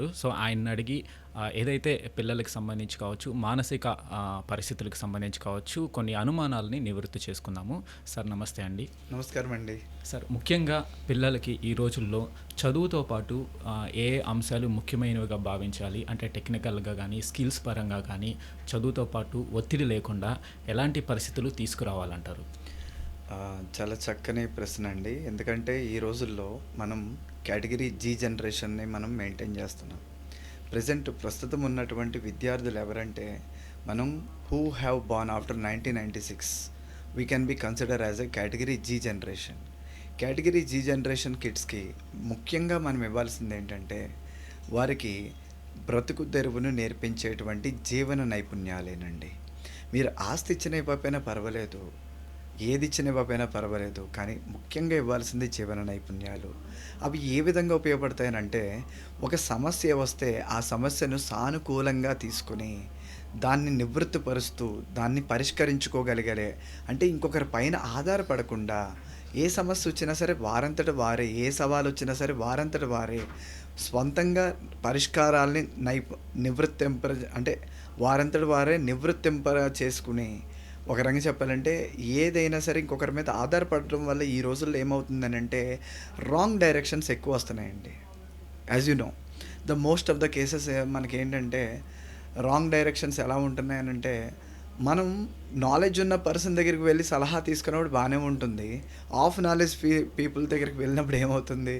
ఉన్నారు సో ఆయన్ని అడిగి ఏదైతే పిల్లలకి సంబంధించి కావచ్చు మానసిక పరిస్థితులకు సంబంధించి కావచ్చు కొన్ని అనుమానాలని నివృత్తి చేసుకుందాము. సార్ నమస్తే అండి. నమస్కారం అండి. సార్ ముఖ్యంగా పిల్లలకి ఈ రోజుల్లో చదువుతో పాటు ఏ అంశాలు ముఖ్యమైనవిగా భావించాలి? అంటే టెక్నికల్గా కానీ స్కిల్స్ పరంగా కానీ చదువుతో పాటు ఒత్తిడి లేకుండా ఎలాంటి పరిస్థితులు తీసుకురావాలంటారు? చాలా చక్కని ప్రశ్న అండి. ఎందుకంటే ఈ రోజుల్లో మనం కేటగిరీ జీ జనరేషన్ని మనం మెయింటైన్ చేస్తున్నాం. ప్రజెంట్ ప్రస్తుతం ఉన్నటువంటి విద్యార్థులు ఎవరంటే మనం who have born after nineteen ninety six we can be consider as a category G generation category G generation కిడ్స్కి ముఖ్యంగా మనం ఇవ్వాల్సింది ఏంటంటే వారికి బ్రతుకు తెరువును నేర్పించేటువంటి జీవన నైపుణ్యాలేనండి. మీరు ఆస్తి ఇచ్చిన ఇవ్వకపోయినా పర్వాలేదు ఏది ఇచ్చిన ఇవ్వకపోయినా పర్వాలేదు కానీ ముఖ్యంగా ఇవ్వాల్సింది జీవన నైపుణ్యాలు. అవి ఏ విధంగా ఉపయోగపడతాయనంటే ఒక సమస్య వస్తే ఆ సమస్యను సానుకూలంగా తీసుకుని దాన్ని నివృత్తిపరుస్తూ దాన్ని పరిష్కరించుకోగలిగలే. అంటే ఇంకొకరి పైన ఆధారపడకుండా ఏ సమస్య వచ్చినా సరే వారంతట వారే ఏ సవాలు వచ్చినా సరే వారంతట వారే స్వంతంగా పరిష్కారాల్ని నైపు నివృత్తింప అంటే వారంతట వారే నివృత్తింప చేసుకుని ఒక రంగా చెప్పాలంటే ఏదైనా సరే ఇంకొకరి మీద ఆధారపడటం వల్ల ఈ రోజుల్లో ఏమవుతుందని అంటే రాంగ్ డైరెక్షన్స్ ఎక్కువ వస్తున్నాయండి. As you know the most of the cases మనకి ఏంటంటే రాంగ్ డైరెక్షన్స్ ఎలా ఉంటున్నాయనంటే మనం నాలెడ్జ్ ఉన్న పర్సన్ దగ్గరికి వెళ్ళి సలహా తీసుకున్నప్పుడు బాగానే ఉంటుంది. ఆఫ్ నాలెడ్జ్ పీ పీపుల్ దగ్గరికి వెళ్ళినప్పుడు ఏమవుతుంది?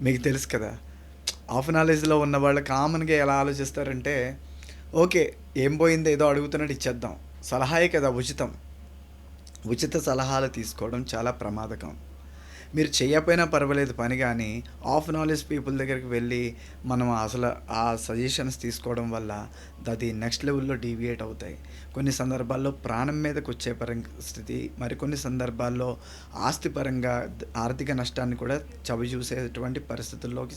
మీకు తెలుసు కదా. ఆఫ్ నాలెడ్జ్లో ఉన్న వాళ్ళు కామన్గా ఎలా ఆలోచిస్తారంటే ఓకే ఏం పోయిందో ఏదో అడుగుతున్నట్టు ఇచ్చేద్దాం. సలహాయే కదా ఉచితం. ఉచిత సలహాలు తీసుకోవడం చాలా ప్రమాదకం. మీరు చేయకపోయినా పర్వాలేదు పని కానీ ఆఫ్ నాలెడ్జ్ పీపుల్ దగ్గరికి వెళ్ళి మనం అసలు ఆ సజెషన్స్ తీసుకోవడం వల్ల అది నెక్స్ట్ లెవెల్లో డీవియేట్ అవుతాయి. కొన్ని సందర్భాల్లో ప్రాణం మీదకు వచ్చే పరిస్థితి మరికొన్ని సందర్భాల్లో ఆస్తిపరంగా ఆర్థిక నష్టాన్ని కూడా చవి చూసేటువంటి పరిస్థితుల్లోకి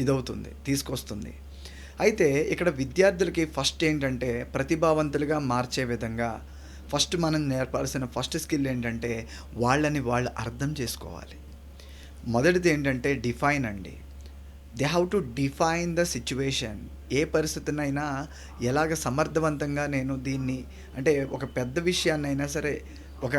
ఇదవుతుంది తీసుకొస్తుంది. అయితే ఇక్కడ విద్యార్థులకి ఫస్ట్ ఏంటంటే ప్రతిభావంతులుగా మార్చే విధంగా ఫస్ట్ మనం నేర్పాల్సిన ఫస్ట్ స్కిల్ ఏంటంటే వాళ్ళని వాళ్ళు అర్థం చేసుకోవాలి. మొదటిది ఏంటంటే డిఫైన్ అండి. They have to define the situation ఏ పరిస్థితినైనా ఎలాగ సమర్థవంతంగా నేను దీన్ని అంటే ఒక పెద్ద విషయాన్నైనా సరే ఒక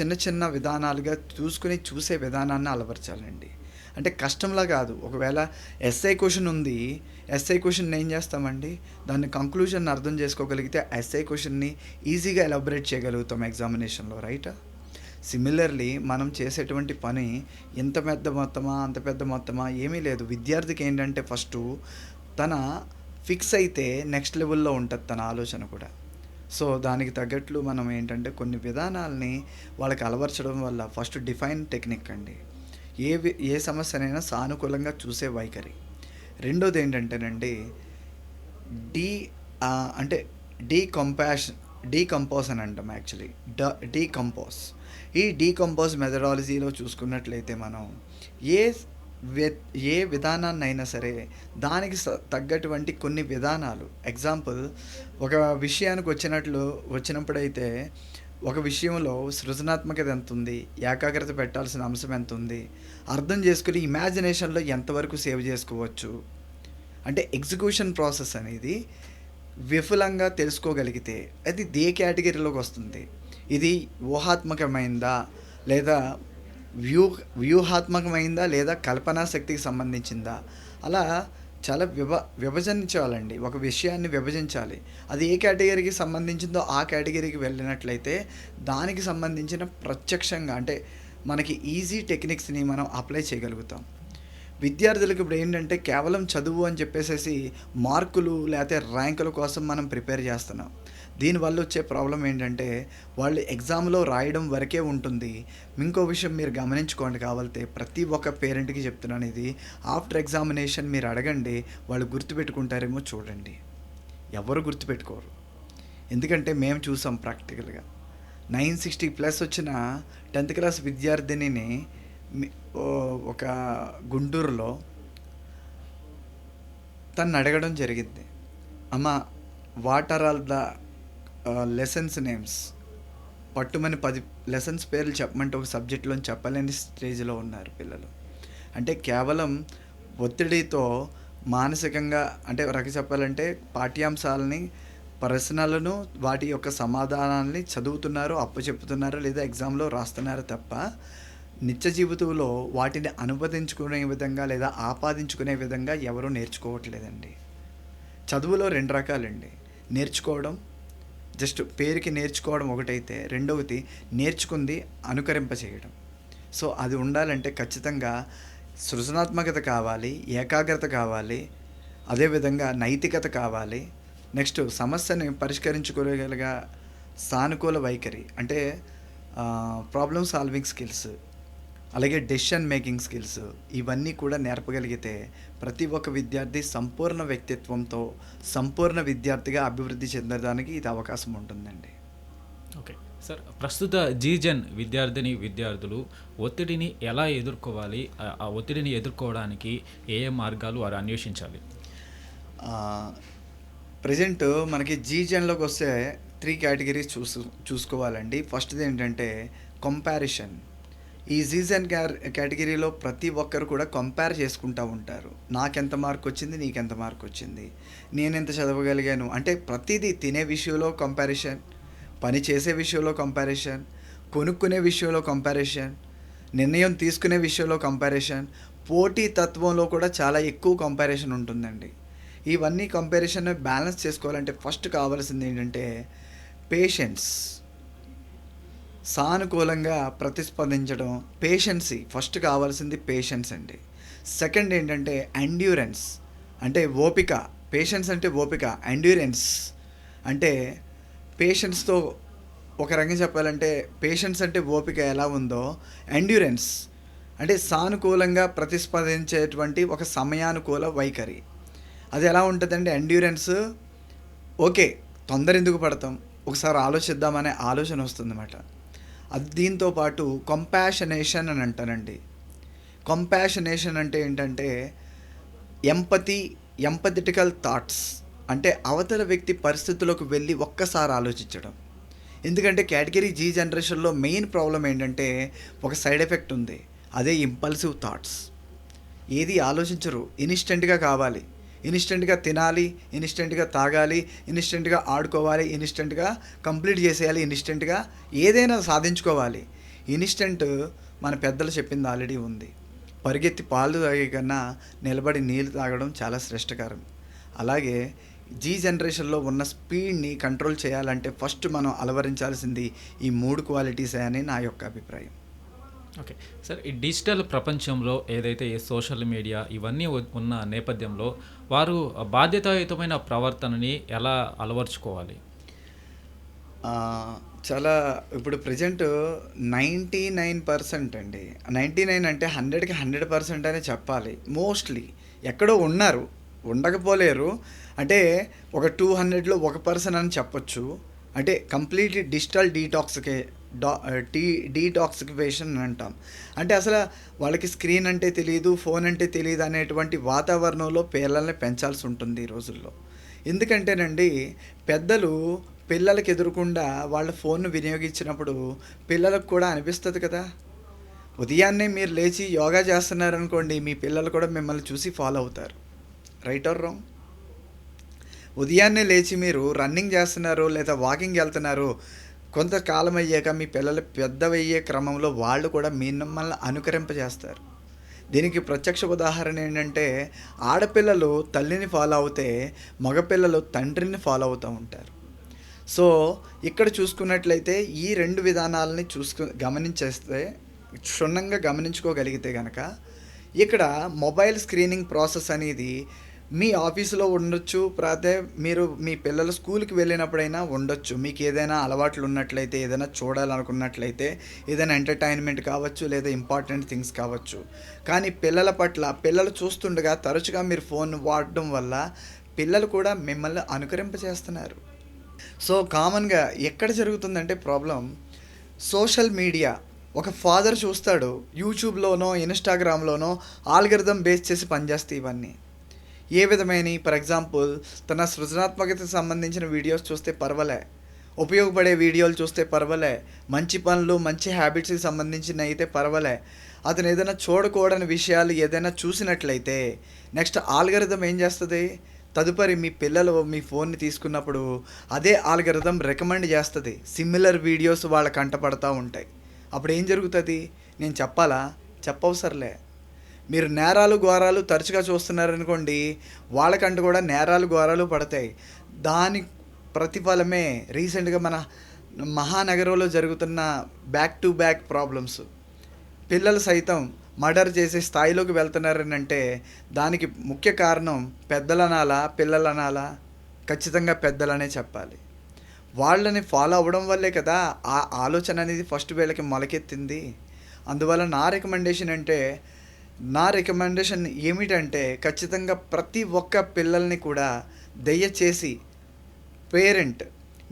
చిన్న చిన్న విధానాలుగా చూసుకుని చూసే విధానాన్ని అలవరచాలండి. అంటే కష్టంలా కాదు. ఒకవేళ ఎస్ఐ క్వశ్చన్ ఉంది ఎస్ఐ క్వశ్చన్ ఏం చేస్తామండి? దాన్ని కంక్లూజన్ అర్థం చేసుకోగలిగితే ఎస్ఐ క్వశ్చన్ని ఈజీగా ఎలాబరేట్ చేయగలుగుతాం ఎగ్జామినేషన్లో రైట్? సిమిలర్లీ మనం చేసేటువంటి పని ఎంత పెద్ద మొత్తమా అంత పెద్ద మొత్తమా ఏమీ లేదు. విద్యార్థికి ఏంటంటే ఫస్ట్ తన ఫిక్స్ అయితే నెక్స్ట్ లెవెల్లో ఉంటుంది తన ఆలోచన కూడా. సో దానికి తగ్గట్లు మనం ఏంటంటే కొన్ని విధానాలని వాళ్ళకి అలవర్చడం వల్ల ఫస్ట్ డిఫైన్ టెక్నిక్ అండి. ఏ వి- ఏ సమస్యనైనా సానుకూలంగా చూసే వైఖరి. రెండోది ఏంటంటేనండి డీ అంటే డీకంపాషన్ డీకంపోజ్ అని అంటాం యాక్చువల్లీ. డ డీకంపోజ్. ఈ డీకంపోజ్ మెథడాలజీలో చూసుకున్నట్లయితే మనం ఏ వ్య- ఏ విధానాన్నైనా సరే దానికి తగ్గటువంటి కొన్ని విధానాలు. ఎగ్జాంపుల్ ఒక విషయానికి వచ్చినట్లు వచ్చినప్పుడైతే ఒక విషయంలో సృజనాత్మకత ఎంత ఉంది ఏకాగ్రత పెట్టాల్సిన అంశం ఎంత ఉంది అర్థం చేసుకుని ఇమాజినేషన్లో ఎంతవరకు సేవ్ చేసుకోవచ్చు. అంటే ఎగ్జిక్యూషన్ ప్రాసెస్ అనేది విఫలంగా తెలుసుకోగలిగితే అది దే కేటగిరీలోకి వస్తుంది. ఇది ఊహాత్మకమైందా లేదా వ్యూ వ్యూహాత్మకమైందా లేదా కల్పనా శక్తికి సంబంధించిందా? అలా చాలా విభ విభజించాలండి ఒక విషయాన్ని విభజించాలి. అది ఏ కేటగిరీకి సంబంధించిందో ఆ కేటగిరీకి వెళ్ళినట్లయితే దానికి సంబంధించిన ప్రత్యక్షంగా అంటే మనకి ఈజీ టెక్నిక్స్ని మనం అప్లై చేయగలుగుతాం. విద్యార్థులకు ఇప్పుడు ఏంటంటే కేవలం చదువు అని చెప్పేసేసి మార్కులు లేకపోతే ర్యాంకుల కోసం మనం ప్రిపేర్ చేస్తున్నాం. దీనివల్ల వచ్చే ప్రాబ్లం ఏంటంటే వాళ్ళు ఎగ్జామ్లో రాయడం వరకే ఉంటుంది. ఇంకో విషయం మీరు గమనించుకోండి కావాలితే ప్రతి ఒక్క పేరెంట్కి చెప్తున్నాను ఇది. ఆఫ్టర్ ఎగ్జామినేషన్ మీరు అడగండి వాళ్ళు గుర్తుపెట్టుకుంటారేమో చూడండి. ఎవరు గుర్తుపెట్టుకోరు. ఎందుకంటే మేము చూసాం ప్రాక్టికల్గా. నైన్ సిక్స్టీ ప్లస్ వచ్చిన టెన్త్ క్లాస్ విద్యార్థినిని ఒక గుంటూరులో తను అడగడం జరిగింది. అమ్మ what are all the lessons names పట్టుమని పది లెసన్స్ పేర్లు చెప్పమంటే ఒక సబ్జెక్ట్లో చెప్పలేని స్టేజ్లో ఉన్నారు పిల్లలు. అంటే కేవలం ఒత్తిడితో మానసికంగా అంటే రక చెప్పాలంటే పాఠ్యాంశాలని ప్రశ్నలను వాటి యొక్క సమాధానాల్ని చదువుతున్నారు అప్పచెప్పుతున్నారు లేదా ఎగ్జామ్లో రాస్తున్నారు తప్ప నిత్య జీవితంలో వాటిని అనువదించుకునే విధంగా లేదా ఆపాదించుకునే విధంగా ఎవరూ నేర్చుకోవట్లేదండి. చదువులో రెండు రకాలండి. నేర్చుకోవడం జస్ట్ పేరుకి నేర్చుకోవడం ఒకటైతే రెండవది నేర్చుకుంది అనుకరింప చేయడం సో అది ఉండాలంటే ఖచ్చితంగా సృజనాత్మకత కావాలి ఏకాగ్రత కావాలి అదేవిధంగా నైతికత కావాలి. నెక్స్ట్ సమస్యని పరిష్కరించుకోగలిగా సానుకూల వైఖరి అంటే ప్రాబ్లమ్ సాల్వింగ్ స్కిల్స్ అలాగే డెసిషన్ మేకింగ్ స్కిల్స్ ఇవన్నీ కూడా నేర్పగలిగితే ప్రతి ఒక్క విద్యార్థి సంపూర్ణ వ్యక్తిత్వంతో సంపూర్ణ విద్యార్థిగా అభివృద్ధి చెందడానికి ఇది అవకాశం ఉంటుందండి. ఓకే. సార్ ప్రస్తుత జీజన్ విద్యార్థిని విద్యార్థులు ఒత్తిడిని ఎలా ఎదుర్కోవాలి? ఆ- ఒత్తిడిని ఎదుర్కోవడానికి ఏ ఏ మార్గాలు వారు అన్వేషించాలి? ప్రజెంట్ మనకి జీజన్లోకి వస్తే త్రీ కేటగిరీస్ చూసు చూసుకోవాలండి. ఫస్ట్ది ఏంటంటే కంపారిషన్. ఈ సీజన్ కేటగిరీలో ప్రతి ఒక్కరు కూడా కంపేర్ చేసుకుంటూ ఉంటారు. నాకెంత మార్క్ వచ్చింది నీకెంత మార్క్ వచ్చింది. నేనెంత చదవగలిగాను? అంటే ప్రతిదీ తినే విషయంలో కంపారిషన్ పని చేసే విషయంలో కంపారిషన్ కొనుక్కునే విషయంలో కంపారిషన్ నిర్ణయం తీసుకునే విషయంలో కంపారిషన్ పోటీ తత్వంలో కూడా చాలా ఎక్కువ కంపారిషన్ ఉంటుందండి. ఇవన్నీ కంపారిషన్ బ్యాలెన్స్ చేసుకోవాలంటే ఫస్ట్ కావాల్సింది ఏంటంటే పేషెన్స్. సానుకూలంగా ప్రతిస్పందించడం పేషెన్సీ ఫస్ట్ కావాల్సింది పేషెన్స్ అండి. సెకండ్ ఏంటంటే ఎండ్యూరెన్స్ అంటే ఓపిక. పేషెన్స్ అంటే ఓపిక. ఎండ్యూరెన్స్ అంటే పేషెన్స్తో ఒక రంగం చెప్పాలంటే పేషెన్స్ అంటే ఓపిక ఎలా ఉందో ఎండ్యూరెన్స్ అంటే సానుకూలంగా ప్రతిస్పందించేటువంటి ఒక సమయానుకూల వైఖరి. అది ఎలా ఉంటుందండి? ఎండ్యూరెన్స్ ఓకే తొందర ఎందుకు పడతాం? ఒకసారి ఆలోచిద్దామనే ఆలోచన వస్తుందన్నమాట. దీంతో పాటు కంపాషనేషన్ అని అంటానండి కంపాషనేషన్ అంటే ఏంటంటే ఎంపతి ఎంపథెటికల్ థాట్స్ అంటే అవతల వ్యక్తి పరిస్థితుల్లోకి వెళ్ళి ఒక్కసారి ఆలోచించడం. ఎందుకంటే కేటగిరీ జీ జనరేషన్లో మెయిన్ ప్రాబ్లం ఏంటంటే ఒక సైడ్ ఎఫెక్ట్ ఉంది. అదే ఇంపల్సివ్ థాట్స్ ఏది ఆలోచించరు. ఇన్స్టెంట్గా కావాలి. ఇన్స్టెంట్గా తినాలి ఇన్స్టెంట్గా తాగాలి ఇన్స్టెంట్గా ఆడుకోవాలి ఇన్స్టెంట్గా కంప్లీట్ చేసేయాలి ఇన్స్టెంట్గా ఏదైనా సాధించుకోవాలి. ఇన్స్టెంట్ మన పెద్దలు చెప్పింది ఆల్రెడీ ఉంది. పరిగెత్తి పాలు తాగే కన్నా నిలబడి నీళ్ళు తాగడం చాలా శ్రేష్టకరం. అలాగే జీ జనరేషన్లో ఉన్న స్పీడ్ని కంట్రోల్ చేయాలంటే ఫస్ట్ మనం అలవరించాల్సింది ఈ మూడు క్వాలిటీసే అని నా యొక్క అభిప్రాయం. ఓకే. సార్ ఈ డిజిటల్ ప్రపంచంలో ఏదైతే సోషల్ మీడియా ఇవన్నీ ఉన్న నేపథ్యంలో వారు బాధ్యతాయుతమైన ప్రవర్తనని ఎలా అలవర్చుకోవాలి? చాలా ఇప్పుడు ప్రజెంట్ నైంటీ నైన్ పర్సెంట్ అండి. నైంటీ నైన్ అంటే హండ్రెడ్కి హండ్రెడ్ పర్సెంట్ అనే చెప్పాలి. మోస్ట్లీ ఎక్కడో ఉన్నారు ఉండకపోలేరు. అంటే ఒక టూ హండ్రెడ్లో ఒక పర్సన్ అని చెప్పొచ్చు. అంటే కంప్లీట్లీ డిజిటల్ డీటాక్స్కే డా టీ డీటాక్సిఫికేషన్ అని అంటాం. అంటే అసలు వాళ్ళకి స్క్రీన్ అంటే తెలియదు ఫోన్ అంటే తెలియదు అనేటువంటి వాతావరణంలో పిల్లల్ని పెంచాల్సి ఉంటుంది ఈ రోజుల్లో. ఎందుకంటేనండి పెద్దలు పిల్లలకి ఎదురకుండా వాళ్ళ ఫోన్ను వినియోగించినప్పుడు పిల్లలకు కూడా అనిపిస్తుంది కదా. ఉదయాన్నే మీరు లేచి యోగా చేస్తున్నారనుకోండి మీ పిల్లలు కూడా మిమ్మల్ని చూసి ఫాలో అవుతారు. Right or wrong? ఉదయాన్నే లేచి మీరు రన్నింగ్ చేస్తున్నారు లేదా వాకింగ్ వెళ్తున్నారు కొంతకాలం అయ్యాక మీ పిల్లలు పెద్దవయ్యే క్రమంలో వాళ్ళు కూడా మీ మిమ్మల్ని అనుకరింపజేస్తారు. దీనికి ప్రత్యక్ష ఉదాహరణ ఏంటంటే ఆడపిల్లలు తల్లిని ఫాలో అవుతే మగపిల్లలు తండ్రిని ఫాలో అవుతూ ఉంటారు. సో ఇక్కడ చూసుకున్నట్లయితే ఈ రెండు విధానాలని చూసుకు గమనించేస్తే క్షుణ్ణంగా గమనించుకోగలిగితే కనుక ఇక్కడ మొబైల్ స్క్రీనింగ్ ప్రాసెస్ అనేది మీ ఆఫీసులో ఉండొచ్చు ప్రాతే మీరు మీ పిల్లలు స్కూల్కి వెళ్ళినప్పుడైనా ఉండొచ్చు. మీకు ఏదైనా అలవాట్లు ఉన్నట్లయితే ఏదైనా చూడాలనుకున్నట్లయితే ఏదైనా ఎంటర్టైన్మెంట్ కావచ్చు లేదా ఇంపార్టెంట్ థింగ్స్ కావచ్చు. కానీ పిల్లల పట్ల పిల్లలు చూస్తుండగా తరచుగా మీరు ఫోన్ వాడడం వల్ల పిల్లలు కూడా మిమ్మల్ని అనుకరింపజేస్తున్నారు. సో కామన్గా ఎక్కడ జరుగుతుందంటే ప్రాబ్లం సోషల్ మీడియా ఒక ఫాదర్ చూస్తాడు యూట్యూబ్లోనో ఇన్స్టాగ్రామ్లోనో ఆల్గరిథం బేస్ చేసి పనిచేస్తాయి ఇవన్నీ. ఏ విధమైన ఫర్ ఎగ్జాంపుల్ తన సృజనాత్మకతకు సంబంధించిన వీడియోస్ చూస్తే పర్వాలే. ఉపయోగపడే వీడియోలు చూస్తే పర్వాలే. మంచి పనులు మంచి హ్యాబిట్స్కి సంబంధించిన అయితే పర్వాలే. అతను ఏదైనా చూడకూడని విషయాలు ఏదైనా చూసినట్లయితే నెక్స్ట్ ఆల్గరిథం ఏం చేస్తుంది? తదుపరి మీ పిల్లలు మీ ఫోన్ని తీసుకున్నప్పుడు అదే ఆల్గరిథం రికమెండ్ చేస్తుంది. సిమిలర్ వీడియోస్ వాళ్ళ కంటపడతా ఉంటాయి. అప్పుడు ఏం జరుగుతుంది? నేను చెప్పాలా? చెప్పవసరలే. మీరు నేరాలు ఘోరాలు తరచుగా చూస్తున్నారనుకోండి వాళ్ళకంటూ కూడా నేరాలు ఘోరాలు పడతాయి. దాని ప్రతిఫలమే రీసెంట్గా మన మహానగరంలో జరుగుతున్న బ్యాక్ టు బ్యాక్ ప్రాబ్లమ్స్ పిల్లలు సైతం మర్డర్ చేసే స్థాయిలోకి వెళ్తున్నారని అంటే దానికి ముఖ్య కారణం పెద్దలనాలా పిల్లలనాలా? ఖచ్చితంగా పెద్దలనే చెప్పాలి. వాళ్ళని ఫాలో అవ్వడం వల్లే కదా ఆ ఆలోచన అనేది ఫస్ట్ వీళ్ళకి మొలకెత్తింది. అందువల్ల నా రికమెండేషన్ అంటే నా రికమెండేషన్ ఏమిటంటే ఖచ్చితంగా ప్రతి ఒక్క పిల్లల్ని కూడా దయచేసి పేరెంట్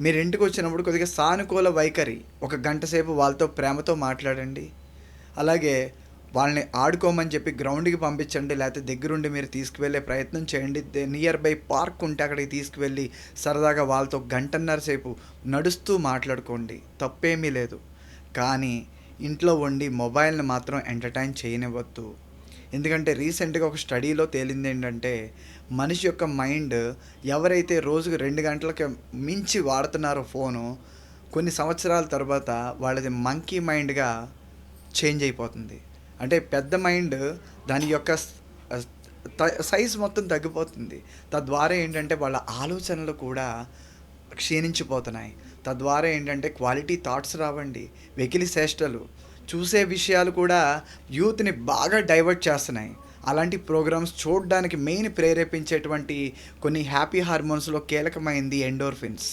మీరు ఇంటికి వచ్చినప్పుడు కొద్దిగా సానుకూల వైఖరి ఒక గంట సేపు వాళ్ళతో ప్రేమతో మాట్లాడండి. అలాగే వాళ్ళని ఆడుకోమని చెప్పి గ్రౌండ్కి పంపించండి లేకపోతే దగ్గరుండి మీరు తీసుకువెళ్ళే ప్రయత్నం చేయండి. నియర్ బై పార్క్ ఉంటే అక్కడికి తీసుకువెళ్ళి సరదాగా వాళ్ళతో గంటన్నర సేపు నడుస్తూ మాట్లాడుకోండి. తప్పేమీ లేదు. కానీ ఇంట్లో ఉండి మొబైల్ని మాత్రం ఎంటర్టైన్ చేయనివ్వద్దు. ఎందుకంటే రీసెంట్గా ఒక స్టడీలో తేలింది ఏంటంటే మనిషి యొక్క మైండ్ ఎవరైతే రోజుకు రెండు గంటలకు మించి వాడుతున్నారో ఫోను కొన్ని సంవత్సరాల తర్వాత వాళ్ళది మంకీ మైండ్గా చేంజ్ అయిపోతుంది. అంటే పెద్ద మైండ్ దాని యొక్క సైజ్ మొత్తం తగ్గిపోతుంది. తద్వారా ఏంటంటే వాళ్ళ ఆలోచనలు కూడా క్షీణించిపోతున్నాయి. తద్వారా ఏంటంటే క్వాలిటీ థాట్స్ రావండి. వెకిలి చేష్టలు చూసే విషయాలు కూడా యూత్ని బాగా డైవర్ట్ చేస్తున్నాయి. అలాంటి ప్రోగ్రామ్స్ చూడడానికి మెయిన్ ప్రేరేపించేటువంటి కొన్ని హ్యాపీ హార్మోన్స్లో కీలకమైంది ఎండోర్ఫిన్స్.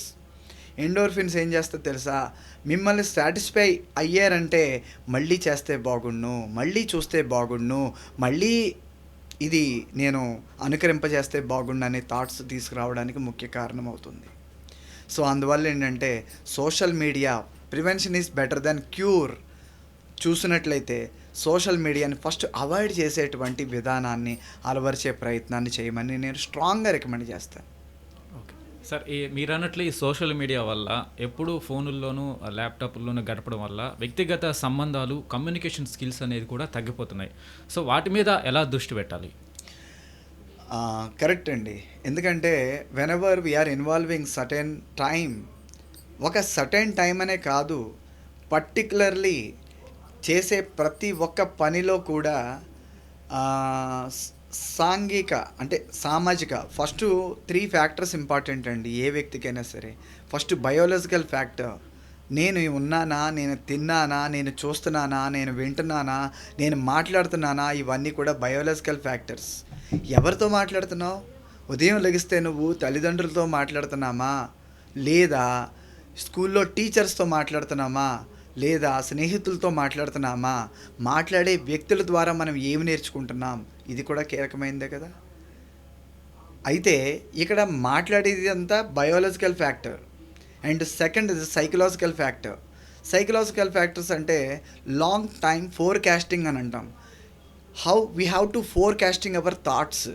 ఎండోర్ఫిన్స్ ఏం చేస్తా తెలుసా? మిమ్మల్ని సాటిస్ఫై అయ్యారంటే మళ్ళీ చేస్తే బాగుండు మళ్ళీ చూస్తే బాగుండు మళ్ళీ ఇది నేను అనుకరింపజేస్తే బాగుండు అనే థాట్స్ తీసుకురావడానికి ముఖ్య కారణం అవుతుంది సో అందువల్ల ఏంటంటే social media prevention is better then cure. చూసినట్లయితే సోషల్ మీడియాని ఫస్ట్ అవాయిడ్ చేసేటువంటి విధానాన్ని అలవరిచే ప్రయత్నాన్ని చేయమని నేను స్ట్రాంగ్గా రికమెండ్ చేస్తాను. ఓకే. సార్ ఈ మీరు అన్నట్లు ఈ సోషల్ మీడియా వల్ల ఎప్పుడు ఫోనుల్లోనూ ల్యాప్టాప్లోనూ గడపడం వల్ల వ్యక్తిగత సంబంధాలు కమ్యూనికేషన్ స్కిల్స్ అనేది కూడా తగ్గిపోతున్నాయి. సో వాటి మీద ఎలా దృష్టి పెట్టాలి? కరెక్ట్ అండి. ఎందుకంటే whenever we're involving certain time ఒక సటెన్ టైం అనే కాదు పర్టికులర్లీ చేసే ప్రతి ఒక్క పనిలో కూడా సాంఘిక అంటే సామాజిక ఫస్ట్ త్రీ ఫ్యాక్టర్స్ ఇంపార్టెంట్ అండి ఏ వ్యక్తికైనా సరే. First biological factor. నేను ఉన్నానా నేను తిన్నానా నేను చూస్తున్నానా నేను వింటున్నానా నేను మాట్లాడుతున్నానా ఇవన్నీ కూడా బయోలాజికల్ ఫ్యాక్టర్స్. ఎవరితో మాట్లాడుతున్నావు? ఉదయం లెగిస్తే నువ్వు తల్లిదండ్రులతో మాట్లాడుతున్నామా? లేదా స్కూల్లో టీచర్స్తో మాట్లాడుతున్నామా? లేదా స్నేహితులతో మాట్లాడుతున్నామా? మాట్లాడే వ్యక్తుల ద్వారా మనం ఏమి నేర్చుకుంటున్నాం? ఇది కూడా కీలకమైందే కదా. అయితే ఇక్కడ మాట్లాడేది అంతా biological factor and second is psychological factor psychological factors అంటే లాంగ్ టైం ఫోర్కాస్టింగ్ అని అంటాం. How we have to forecasting our thoughts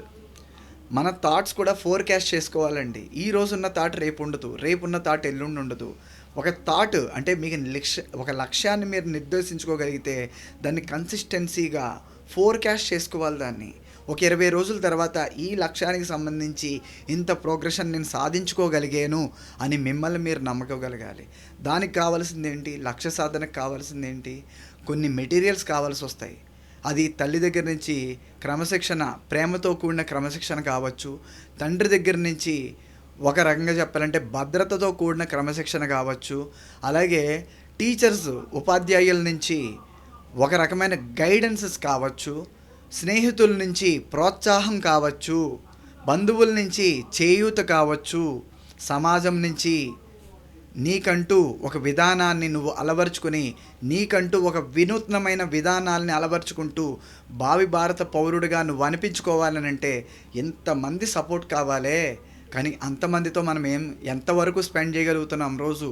మన థాట్స్ కూడా ఫోర్కాస్ట్ చేసుకోవాలండి. ఈ రోజున్న థాట్ రేపు ఉండదు. రేపు ఉన్న థాట్ ఎల్లుండి ఉండదు. ఒక థాట్ అంటే మీకు లక్ష్య ఒక లక్ష్యాన్ని మీరు నిర్దేశించుకోగలిగితే దాన్ని కన్సిస్టెన్సీగా ఫోర్కాస్ట్ చేసుకోవాలి దాన్ని. ఒక ఇరవై రోజుల తర్వాత ఈ లక్ష్యానికి సంబంధించి ఇంత ప్రోగ్రెషన్ నేను సాధించుకోగలిగాను అని మిమ్మల్ని మీరు నమ్మకోగలగాలి. దానికి కావాల్సింది ఏంటి? లక్ష్య సాధనకు కావాల్సింది ఏంటి? కొన్ని మెటీరియల్స్ కావాల్సి వస్తాయి. అది తల్లి దగ్గర నుంచి క్రమశిక్షణ ప్రేమతో కూడిన క్రమశిక్షణ కావచ్చు. తండ్రి దగ్గర నుంచి ఒక రకంగా చెప్పాలంటే భద్రతతో కూడిన క్రమశిక్షణ కావచ్చు అలాగే టీచర్స్ ఉపాధ్యాయుల నుంచి ఒక రకమైన గైడెన్సెస్ కావచ్చు స్నేహితుల నుంచి ప్రోత్సాహం కావచ్చు బంధువుల నుంచి చేయూత కావచ్చు సమాజం నుంచి నీకంటూ ఒక విధానాన్ని నువ్వు అలవర్చుకుని నీకంటూ ఒక వినూత్నమైన విధానాల్ని అలవర్చుకుంటూ భావి భారత పౌరుడిగా నువ్వు అనిపించుకోవాలని అంటే ఎంతమంది సపోర్ట్ కావాలే? కానీ అంతమందితో మనం ఏం ఎంతవరకు స్పెండ్ చేయగలుగుతున్నాం రోజు?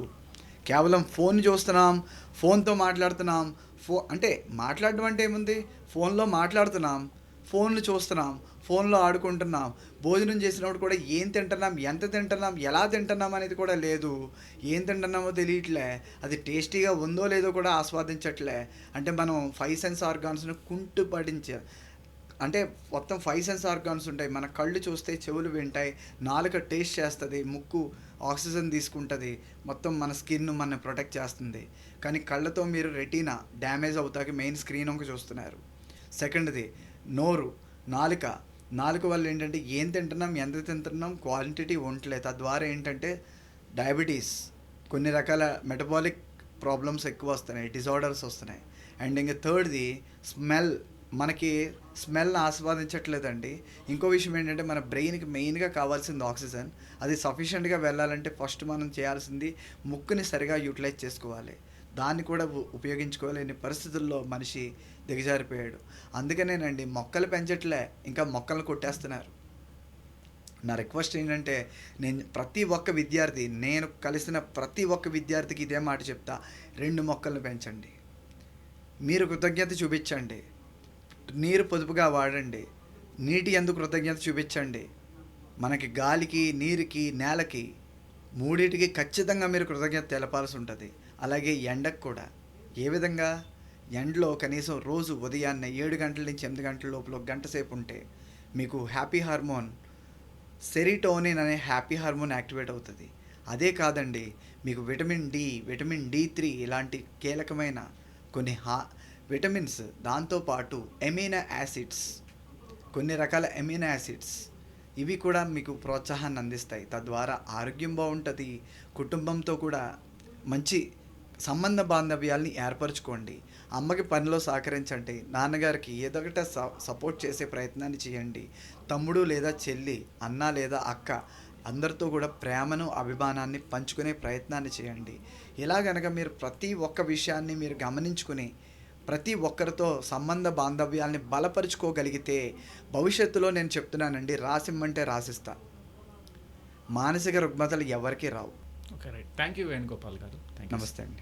కేవలం ఫోన్ చూస్తున్నాం ఫోన్తో మాట్లాడుతున్నాం ఫో అంటే మాట్లాడడం అంటే ఏముంది? ఫోన్లో మాట్లాడుతున్నాం ఫోన్లు చూస్తున్నాం ఫోన్లో ఆడుకుంటున్నాం భోజనం చేసినప్పుడు కూడా ఏం తింటున్నాం ఎంత తింటున్నాం ఎలా తింటున్నాం అనేది కూడా లేదు. ఏం తింటున్నామో తెలియట్లే. అది టేస్టీగా ఉందో లేదో కూడా ఆస్వాదించట్లే. అంటే మనం ఫైవ్ సెన్స్ ఆర్గాన్స్ను కుంటు పడించే అంటే మొత్తం ఫైవ్ సెన్స్ ఆర్గాన్స్ ఉంటాయి. మన కళ్ళు చూస్తే చెవులు వింటాయి. నాలుక టేస్ట్ చేస్తుంది. ముక్కు ఆక్సిజన్ తీసుకుంటుంది. మొత్తం మన స్కిన్ మన ప్రొటెక్ట్ చేస్తుంది. కానీ కళ్ళతో మీరు రెటీనా డ్యామేజ్ అవుతాక మెయిన్ స్క్రీన్ ఒక చూస్తున్నారు. సెకండ్ది నోరు నాలుక. నాలుక వల్ల ఏంటంటే ఏం తింటున్నాం ఎంత తింటున్నాం క్వాంటిటీ ఉండలేదు తద్వారా ఏంటంటే డయాబెటీస్ కొన్ని రకాల మెటబాలిక్ ప్రాబ్లమ్స్ ఎక్కువ వస్తున్నాయి. డిజార్డర్స్ వస్తున్నాయి. అండ్ ఇంకా థర్డ్ది స్మెల్ మనకి స్మెల్ని ఆస్వాదించట్లేదండి. ఇంకో విషయం ఏంటంటే మన బ్రెయిన్కి మెయిన్గా కావాల్సింది ఆక్సిజన్. అది సఫిషియెంట్గా వెళ్ళాలంటే ఫస్ట్ మనం చేయాల్సింది ముక్కుని సరిగా యూటిలైజ్ చేసుకోవాలి. దాన్ని కూడా ఉపయోగించుకోలేని పరిస్థితుల్లో మనిషి దిగజారిపోయాడు. అందుకనేనండి మొక్కలు పెంచట్లే ఇంకా మొక్కలు కొట్టేస్తున్నారు. నా రిక్వెస్ట్ ఏంటంటే నేను ప్రతి ఒక్క విద్యార్థి నేను కలిసిన ప్రతి ఒక్క విద్యార్థికి ఇదే మాట చెప్తా రెండు మొక్కలను పెంచండి. మీరు కృతజ్ఞత చూపించండి. నీరు పొదుపుగా వాడండి. నీటి ఎందుకు కృతజ్ఞత చూపించండి. మనకి గాలికి నీరుకి నేలకి మూడింటికి ఖచ్చితంగా మీరు కృతజ్ఞత తెలపాల్సి ఉంటుంది. అలాగే ఎండకు కూడా. ఏ విధంగా? ఎండలో కనీసం రోజు ఉదయాన్నే ఏడు గంటల నుంచి ఎనిమిది గంటల లోపల ఒక గంట సేపు ఉంటే మీకు హ్యాపీ హార్మోన్ సెరిటోనిన్ అనే హ్యాపీ హార్మోన్ యాక్టివేట్ అవుతుంది. అదే కాదండి మీకు vitamin D vitamin D three ఇలాంటి కీలకమైన కొన్ని హా విటమిన్స్ దాంతోపాటు ఎమినో యాసిడ్స్ కొన్ని రకాల ఎమినో యాసిడ్స్. ఇవి కూడా మీకు ప్రోత్సాహాన్ని అందిస్తాయి. తద్వారా ఆరోగ్యం బాగుంటుంది కుటుంబంతో కూడా మంచి సంబంధ బాంధవ్యాల్ని ఏర్పరచుకోండి. అమ్మకి పనిలో సహకరించండి. నాన్నగారికి ఏదో ఒకటి స- సపోర్ట్ చేసే ప్రయత్నాన్ని చేయండి. తమ్ముడు లేదా చెల్లి అన్న లేదా అక్క అందరితో కూడా ప్రేమను అభిమానాన్ని పంచుకునే ప్రయత్నాన్ని చేయండి. ఇలా గనక మీరు ప్రతి ఒక్క విషయాన్ని మీరు గమనించుకుని ప్రతి ఒక్కరితో సంబంధ బాంధవ్యాల్ని బలపరుచుకోగలిగితే భవిష్యత్తులో నేను చెప్తున్నానండి రాసిమ్మంటే రాసిస్తా. మానసిక రుగ్మతలు ఎవరికీ రావు. Okay right. Thank you Venugopal garu. నమస్తే అండి.